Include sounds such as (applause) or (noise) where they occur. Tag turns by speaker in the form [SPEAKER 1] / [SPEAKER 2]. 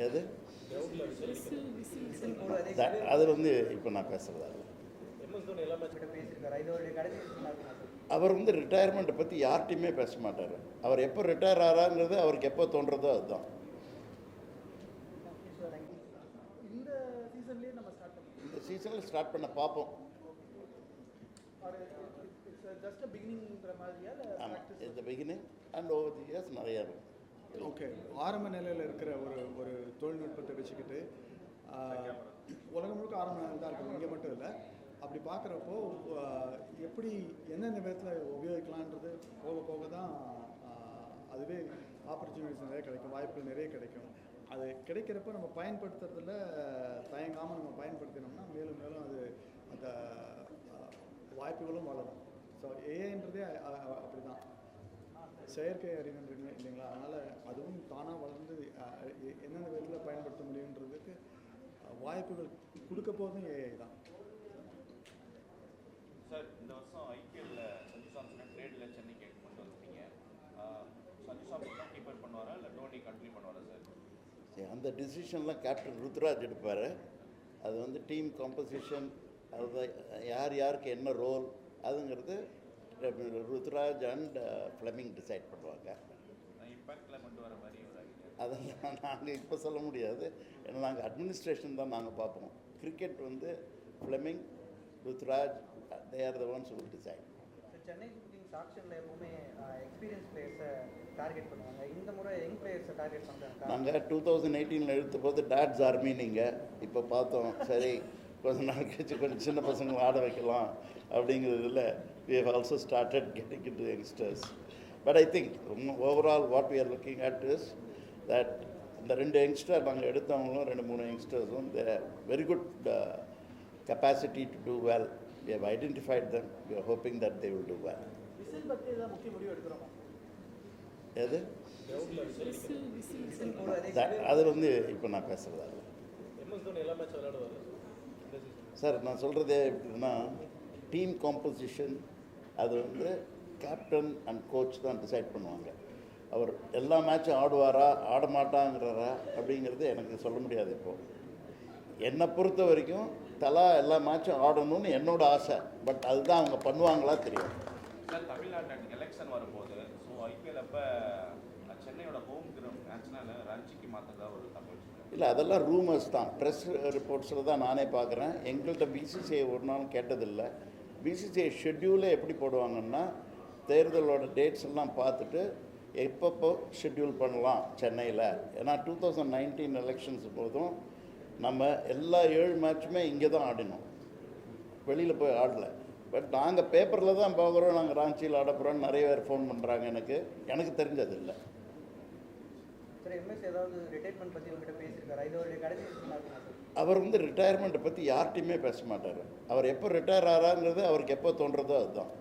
[SPEAKER 1] எது?
[SPEAKER 2] அதில் அது
[SPEAKER 1] வந்து இப்போ நான் பேசுகிறதா அவர் வந்து ரிட்டையர்மெண்ட்டை பற்றி யார்கிட்டையுமே பேச மாட்டார். அவர் எப்போ ரிட்டையர் ஆகிறாங்கிறது அவருக்கு எப்போ தோன்றதோ அதுதான்.
[SPEAKER 3] இந்த சீசன்லேயே நம்ம ஸ்டார்ட் பண்ணோம்
[SPEAKER 1] இந்த சீசனில் ஸ்டார்ட் பண்ண பார்ப்போம்
[SPEAKER 3] ஜஸ்ட் அ மாதிரியா
[SPEAKER 1] ஆமாம் இந்த beginning and over the years நிறையா இருக்கும்
[SPEAKER 4] ஓகே. ஆரம்ப நிலையில் இருக்கிற ஒரு ஒரு தொழில்நுட்பத்தை வச்சுக்கிட்டு உலகம் முழுக்க ஆரம்ப நிலையில் தான் இருக்குது. இங்கே மட்டும் இல்லை. அப்படி பார்க்குறப்போ எப்படி எந்தெந்த விதத்தில் உபயோகிக்கலான்றது போக போக தான் அதுவே ஆப்பர்ச்சுனிட்டிஸ் நிறைய கிடைக்கும். வாய்ப்புகள் நிறைய கிடைக்கும். அது கிடைக்கிறப்ப நம்ம பயன்படுத்துறதுல தயங்காமல் நம்ம பயன்படுத்தினோம்னா மேலும் மேலும் அது அந்த வாய்ப்புகளும் வளரும். ஸோ ஏஐன்றதே அப்படி தான் செயற்கை அறிவுன்றீங்க இல்லைங்களா? அதனால் அதுவும் தானாக வளர்ந்து அஹ், எ- எந்தெந்த விதத்தில் பயன்படுத்த முடியுன்றதுக்கு வாய்ப்புகள் கொடுக்க போதும் ஏஐ தான்.
[SPEAKER 5] சார் இந்த வருஷம் ஐபிஎல்ல சஞ்சு சாம்சனை ட்ரேட்ல சென்னைக்கு கொண்டு வந்துட்டீங்க. சஞ்சு சாம்சன் தான் கீப்பர் பண்ணுவாரா? இல்லை டோனி கண்டினியூ பண்ணுவாரா சார்?
[SPEAKER 1] சரி, அந்த டிசிஷன்லாம் கேப்டன் ருத்ராஜ் எடுப்பார். அது வந்து டீம் காம்போசிஷன் அது யார் யாருக்கு என்ன ரோல் அதுங்கிறது ருத்ராஜ் அண்ட் ஃப்ளமிங் டிசைட் பண்ணுவாங்க. அதெல்லாம் நாங்கள் இப்போ சொல்ல முடியாது. ஏன்னா நாங்கள் அட்மினிஸ்ட்ரேஷன் தான் நாங்கள் பார்ப்போம். கிரிக்கெட் வந்து Fleming Ruturaj they are the ones will decide
[SPEAKER 2] Chennai Super Kings ஆக்ஷனில் எப்பவுமே எக்ஸ்பீரியன்ஸ் பிளேயர்ஸை டார்கெட் பண்ணுவாங்க. இந்த முறை யங் பிளேயர்ஸை டார்கெட் பண்ணுறாங்க
[SPEAKER 1] நாங்கள் டூ தௌசண்ட் எயிட்டீனில் எடுத்த போது டாட்ஸ் ஆர்மி நீங்கள் இப்போ பார்த்தோம். சரி கொஞ்ச நாள் கழிச்சு கொஞ்சம் சின்ன பசங்களை ஆட வைக்கலாம் அப்படிங்கிறதுல we have also started (laughs) getting into youngsters. But i think overall what we are looking at is that இந்த ரெண்டு யங்ஸ்டர் நாங்கள் எடுத்தவங்களும் ரெண்டு மூணு யங்ஸ்டர்ஸும் they very good capacity to do well we have identified them. We are hoping that they will do well.
[SPEAKER 3] Whistle பற்றி தான் முக்கிய முடிவு எடுக்கிறோமா?
[SPEAKER 1] எது?
[SPEAKER 2] அதே
[SPEAKER 1] வந்து இப்போ நான் பேசுகிறதா சார் நான் சொல்கிறதே எப்படின்னா டீம் காம்போசிஷன் அது வந்து கேப்டன் அண்ட் கோச் தான் டிசைட் பண்ணுவாங்க. அவர் எல்லா மேட்சும் ஆடுவாரா ஆட மாட்டாங்கிறாரா அப்படிங்கிறது எனக்கு சொல்ல முடியாது இப்போ. என்னை பொறுத்த வரைக்கும் தலா எல்லா மேட்சும் ஆடணும்னு என்னோட ஆசை. பட் அதுதான் அவங்க பண்ணுவாங்களா தெரியும்.
[SPEAKER 5] சார் தமிழ்நாட்டில் எலெக்ஷன் வரும்போது ஸோ ஐபிஎல் அப்போ சென்னையோட ஹோம் கிரவுண்ட் நேஷனல் ரஞ்சிக்கு மாற்றதா ஒரு தகவல்
[SPEAKER 1] இல்லை அதெல்லாம் ரூமர்ஸ் தான். ப்ரெஸ் ரிப்போர்ட்ஸில் தான் நானே பார்க்குறேன் எங்கள்கிட்ட பிசிசிஐ ஒரு நாள் கேட்டதில்லை. பிசிசிஐ ஷெட்யூலே எப்படி போடுவாங்கன்னா தேர்தலோட டேட்ஸ் எல்லாம் பார்த்துட்டு எப்பப்போ ஷெட்யூல் பண்ணலாம் சென்னையில். ஏன்னா டூ தௌசண்ட் நைன்டீன் எலெக்ஷன்ஸ் போதும். நம்ம எல்லா ஏழு மேட்சுமே இங்கே தான் ஆடினோம். வெளியில் போய் ஆடல. பட் நாங்கள் பேப்பரில் தான் பார்க்குறோம். நாங்கள் ராஞ்சியில் ஆட போகிறோம் நிறைய பேர் ஃபோன் பண்ணுறாங்க எனக்கு. எனக்கு தெரிஞ்சது இல்லை. அவர் வந்து ரிட்டையர்மெண்ட்டை பற்றி யார்கிட்டையுமே பேச மாட்டார். அவர் எப்போ ரிட்டையர் ஆகிறாங்கிறது அவருக்கு எப்போ தோன்றதோ அதுதான்.